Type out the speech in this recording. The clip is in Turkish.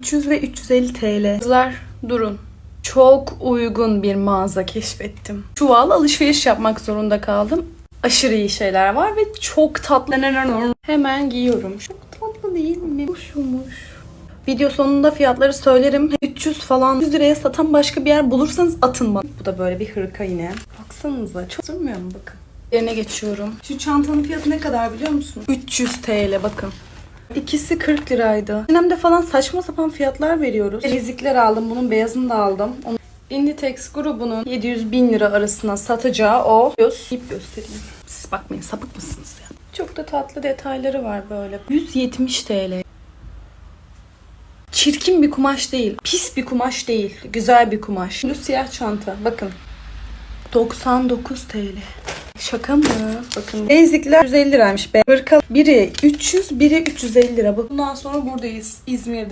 300 ve 350 TL. Kızlar durun. Çok uygun bir mağaza keşfettim. Çuval alışveriş yapmak zorunda kaldım. Aşırı iyi şeyler var ve çok tatlı. Hemen giyiyorum. Çok tatlı değil mi? Hoşmuş. Video sonunda fiyatları söylerim. 300 falan 100 liraya satan başka bir yer bulursanız atın bana. Bu da böyle bir hırka yine. Baksanıza çok durmuyor mu bakın. Yerine geçiyorum. Şu çantanın fiyatı ne kadar biliyor musun? 300 TL bakın. İkisi 40 liraydı. Sinemde falan saçma sapan fiyatlar veriyoruz. Bilezikler aldım. Bunun beyazını da aldım. Onu Inditex grubunun 700 bin lira arasına satacağı o. Göz, ip göstereyim. Siz bakmayın sapık mısınız ya? Çok da tatlı detayları var böyle. 170 TL. Çirkin bir kumaş değil. Pis bir kumaş değil. Güzel bir kumaş. Şimdi siyah çanta. Bakın. 99 TL. Şaka mı? Bakın. Bilezikler 150 liraymış be. Hırka biri 300, biri 350 lira. Bundan sonra buradayız. İzmir'deyiz.